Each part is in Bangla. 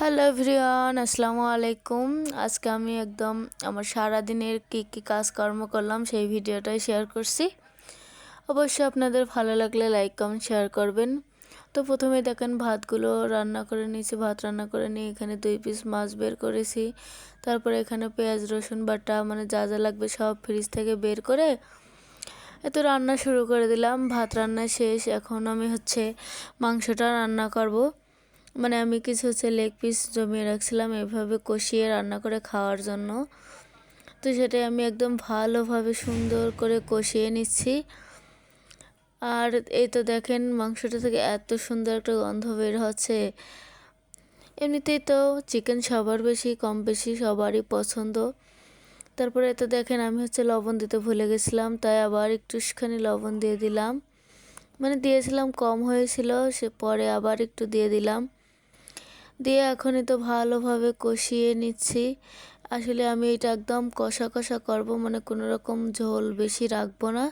হ্যালো এভরিওয়ান আসসালামু আলাইকুম আজকে আমি একদম আমার সারা দিনের কী কী কাজকর্ম করলাম সেই ভিডিওটাই শেয়ার করছি। অবশ্যই আপনাদের ভালো লাগলে লাইক কমেন্ট শেয়ার করবেন। তো প্রথমে দেখেন, ভাতগুলো রান্না করে নিয়েছি। ভাত রান্না করে নিয়ে এখানে দুই পিস মাছ বের করেছি। তারপরে এখানে পেঁয়াজ, রসুন বাটা মানে যা যা লাগবে সব ফ্রিজ থেকে বের করে এত রান্না শুরু করে দিলাম। ভাত রান্না শেষ। এখন আমি হচ্ছে মাংসটা রান্না করব। মানে আমি কিছু হচ্ছে লেগ পিস জমিয়ে রাখছিলাম এভাবে কষিয়ে রান্না করে খাওয়ার জন্য। তো সেটাই আমি একদম ভালোভাবে সুন্দর করে কষিয়ে নিচ্ছি। আর এই তো দেখেন মাংসটা থেকে এত সুন্দর একটা গন্ধ বের হচ্ছে। এমনিতেই তো চিকেন সবার বেশি, কম বেশি, সবারই পছন্দ। তারপরে তো দেখেন আমি হচ্ছে লবণ দিতে ভুলে গেছিলাম, তাই আবার একটুখানি লবণ দিয়ে দিলাম। মানে দিয়েছিলাম, কম হয়েছিল, সে পরে আবার একটু দিয়ে দিলাম। দিয়ে এখনই তো ভালোভাবে কষিয়ে নিচ্ছি। আসলে আমি এটা একদম কষা কষা করব মানে কোনো রকম ঝোল বেশি রাখব না।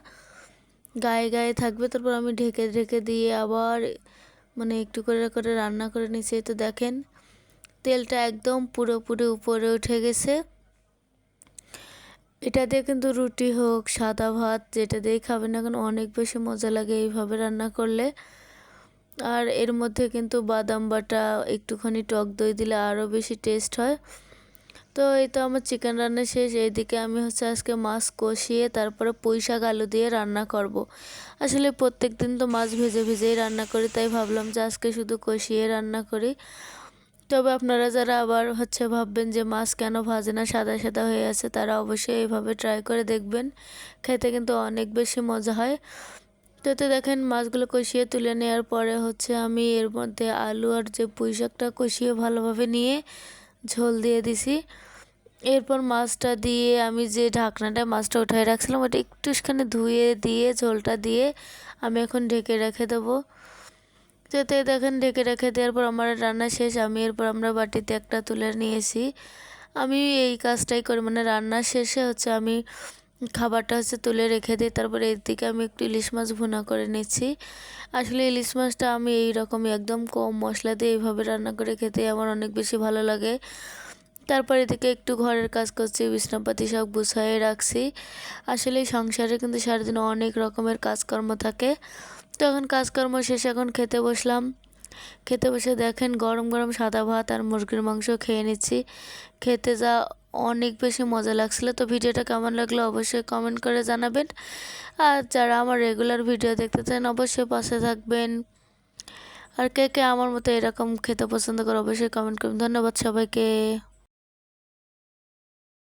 গায়ে গায়ে থাকবে, তারপর আমি ঢেকে ঢেকে দিয়ে আবার মানে একটু করে করে রান্না করে নিচ্ছি। তো দেখেন, তেলটা একদম পুরোপুরি উপরে উঠে গেছে। এটা দিয়ে কিন্তু রুটি হোক, সাদা ভাত, যেটা দিয়ে খাবেন না কেন, অনেক বেশি মজা লাগে এইভাবে রান্না করলে। আর এর মধ্যে কিন্তু বাদাম বাটা, একটুখানি টক দই দিলে আরও বেশি টেস্ট হয়। তো এই তো আমার চিকেন রান্না শেষ, এইদিকে আমি হচ্ছে আজকে মাছ কষিয়ে তারপরে পুঁই শাক আলু দিয়ে রান্না করব। আসলে প্রত্যেক দিন তো মাছ ভেজে ভেজেই রান্না করি, তাই ভাবলাম যে আজকে শুধু কষিয়ে রান্না করি। তবে আপনারা যারা আবার হচ্ছে ভাববেন যে মাছ কেন ভাজে না, সাদা সাদা হয়ে আছে, তারা অবশ্যই এইভাবে ট্রাই করে দেখবেন। খেতে কিন্তু অনেক বেশি মজা হয়। তো তো দেখেন মাছগুলো কষিয়ে তুলে নেওয়ার পরে হচ্ছে আমি এর মধ্যে আলু আর যে পুঁই শাকটা কষিয়ে ভালোভাবে নিয়ে ঝোল দিয়ে দিছি। এরপর মাছটা দিয়ে আমি যে ঢাকনাটা মাছটা উঠাই রাখছিলাম, ওটা একটুখানি ধুয়ে দিয়ে, ঝোলটা দিয়ে আমি এখন ঢেকে রেখে দেবো। যাতে দেখেন ঢেকে রেখে দেওয়ার পর আমার রান্না শেষ, আমি এরপর আমরা বাটিতে একটা তুলে নিয়েছি। আমি এই কাজটাই করি মানে রান্না শেষে হচ্ছে আমি খাবারটা হচ্ছে তুলে রেখে দিই, তারপরে এর দিকে আমি একটু ইলিশ মাছ ভুনা করে নিচ্ছি। আসলে ইলিশ মাছটা আমি এই রকমই একদম কম মশলা দিয়ে এইভাবে রান্না করে খেতে আমার অনেক বেশি ভালো লাগে। তারপর এদিকে একটু ঘরের কাজ করছি, বিছনাপাতি সব গুছাইয়ে রাখছি। আসলে সংসারে কিন্তু সারাদিন অনেক রকমের কাজকর্ম থাকে। তখন কাজকর্ম শেষে এখন খেতে বসলাম। খেতে বসে দেখেন গরম গরম সাদা ভাত আর মুরগির মাংস খেয়ে নিচ্ছি। খেতে যা অনেক বেশি মজা লাগছিল। তো ভিডিওটা কেমন লাগল অবশ্যই কমেন্ট করে জানাবেন। আর যারা আমার রেগুলার ভিডিও দেখতে চান, অবশ্যই পাশে থাকবেন। আর কে কে আমার মতো এরকম খেতে পছন্দ করে অবশ্যই কমেন্ট করবেন। ধন্যবাদ সবাইকে।